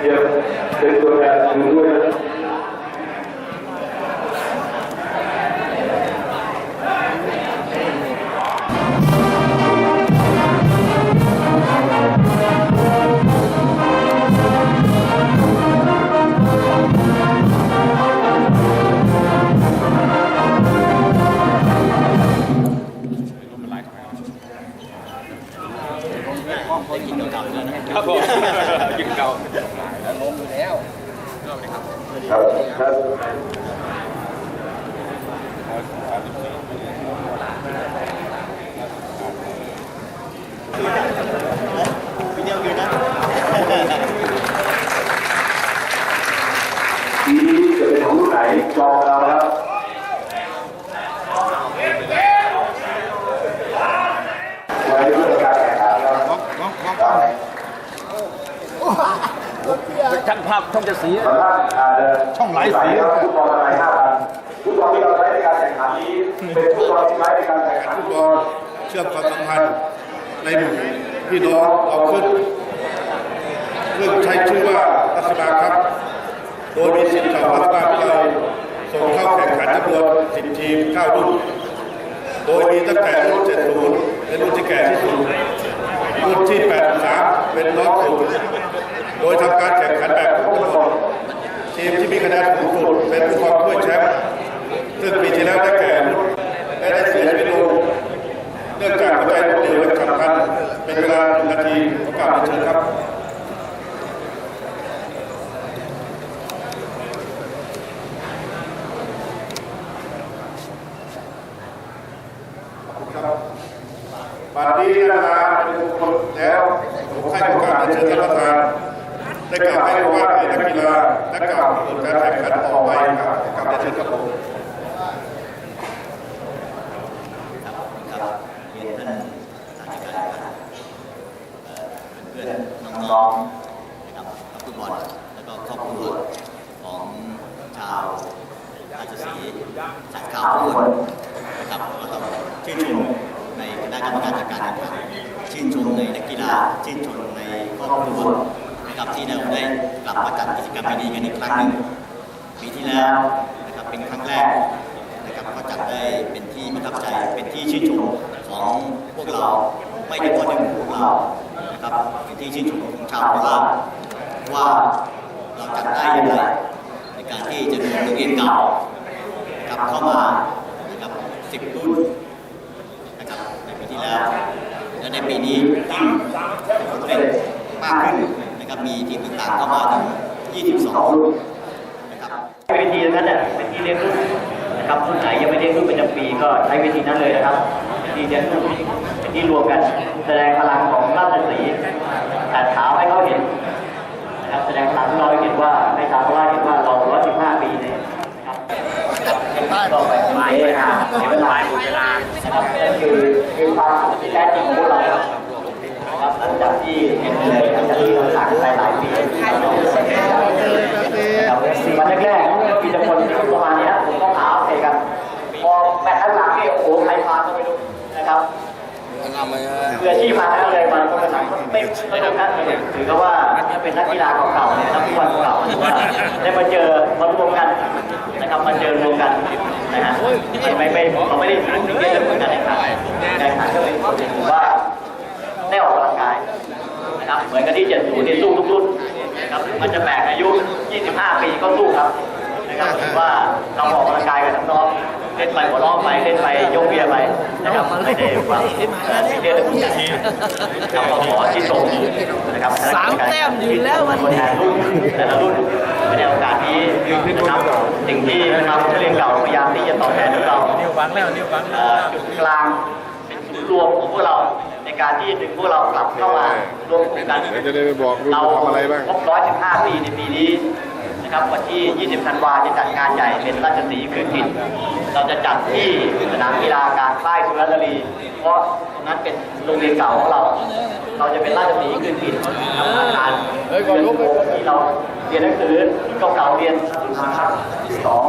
เยี่ยมเป็น นถือด้วยนะครับผมยิงเก่าครับครับวิดีโออยู่นะทีนี้จะเป็นของรุ่นไหนจองเราแล้วไว้เพื่อการแข่งขันครับ ช่างภาพช่องจะสี ช่องหลายสีฟุตบอลอะไรห้าพันฟุตบอลที่เราใช้ในการแข่งขันนี้เป็นฟุตบอลที่ใช้ในการแข่งขันฟุตบอลเชื่อมความสัมพันธ์ในหมู่พี่น้องเอาขึ้นซึ่งใช้ชื่อว่ารัชดาครับ โดยมีสิทธิ์จากรัฐบาลวิทยาลัยส่งเข้าแข่งขันจำนวน10ทีม9รุ่น โดยมีตั้งแต่รุ่น 70เป็นรุ่นที่แก่ที่สุดรุ่นที่ 83 เป็นน้องสุดโดยทำการแข่งขันแบบทุกคนทีมที่มีคะแนนสูงสุดเป็นผู้ครองถ้วยแชมป์ซึ่งปีที่แล้วได้แก่และได้เสียชีวิตลงเนื่องจากหัวใจล้มเหลวและฉับพลันเป็นเวลาหนึ่งนาทีโอกาสเชิญครับ บัดนี้นานาเป็นบุคคลแล้วผมให้โอกาสเชิญท่านประธานได้กล่าวให้ว่าให้นักกีฬาและกล่าวเปิดการแข่งขันต่อไปครับกลับเชิญครับผมน้องๆนะครับนักฟุตบอลแล้วก็ครอบครัวของชาวราชสีห์สายข้าวทุกคนนะครับก็ต้องชื่นชม กรรมการจัดการแข่งขันชื่นชมในนักกีฬาชื่นชมในครอบครัวนะครับที่เราได้กลับมาจัดกิจกรรมดีกันอีกครั้งหนึ่งปีที่แล้วนะครับเป็นครั้งแรกนะครับก็จัดได้เป็นที่ประทับใจเป็นที่ชื่นชมของพวกเราไม่ได้พอหนึ่พวกเรานะครับเป็นที่ชื่นชมของชาวโคราชว่าเราจัดได้ยังไงในการที่จะดูโรงเรียนเก่า กลับเข้ามานะครับสิบรุ่นนะครับในปีที่แล้ว และใน ปีนี้ยิ่งผลสำเร็จมากขึ้นนะครับมีทีมต่างๆเข้ามาถึง22รุ่นนะครับเวทีนั้นน่ะเป็นที่เลี้ยงรุ่นนะครับรุ่นไหนยังไม่เลี้ยงรุ่นประจำปีก็ใช้เวทีนั้นเลยนะครับเป็นที่เลี้ยงรุ่นเป็นที่รวมกัน แสดงพลังของราชสีห์ตัดขาวให้เขาเห็นนะครับแสดงพลังของเราให้เห็นว่าให้ชาวโคราชเห็นว่าเรา115ปีเนี่ยนะครับก็ไปหมายเวลาเสียเวลาหมดเวลานะครับนั่นคือคือความสุขที่แท้จริงของ ที่เห็นเลยหลังจากที่เราผ่านไปหลายปีนะครับวันแรกๆปีจะคนประมาณนี้ผมก็หาเพกัน พอแมตช์หลังนี่โอ้โหใครมาก็ไม่รู้นะครับเพื่อที่มาแล้วเลยมาก็ไม่ไม่ไม่ต้องนัดเลยถือก็ว่าเป็นนักกีฬาเก่าๆเนี่ยนักฟุตบอลเก่าๆถือว่าได้มาเจอมารวมกันนะครับมาเจอรวมกันนะฮะไม่ไม่เราไม่ได้ถึงถึงเรื่องของการแข่งขันการแข่งขันก็เลยถือว่า ได้ออกกำลังกายนะครับเหมือนกับที่70ที่สู้ทุกรุ่นนะครับมันจะแบกอายุ 25 ปีก็สู้ครับนะครับถือว่าเราออกกำลังกายกันทั้งน้องเล่นไปหัวเราะไปเล่นไปยกเบียร์ไปนะครับไม่ได้ฟังเอ่อเรื่องของการนะครับขอที่ส่งนะครับสามแต้มอยู่แล้ววันนี้ตัวแทนรุ่นแต่ละรุ่นในโอกาสนี้นะครับสิ่งที่นะครับเรียนเก่าพยายามที่จะตอบแทนพวกเรานิ้วบังแล้วนิ้วบังจุดกลางเป็นจุดรวมของพวกเรา การที่ดึงพวกเรากลับเข้ามารวมกลุ่มกันเดี๋ยวจะได้ไปบอกลูกเราทำอะไรบ้างครบ115ปีในปีนี้นะครับวันที่ 20 ธันวาจะจัดงานใหญ่เป็นราชสีห์คืนถิ่นเราจะจัดที่สนามกีฬากลางค่ายสุรนารีเพราะตรงนั้นเป็นโรงเรียนเก่าของเรา เราจะเป็นราชสีห์คืนถิ่นทำอาคารเรียนที่เราเรียนหนังสือเก่าๆเรียนนะครับที่สอง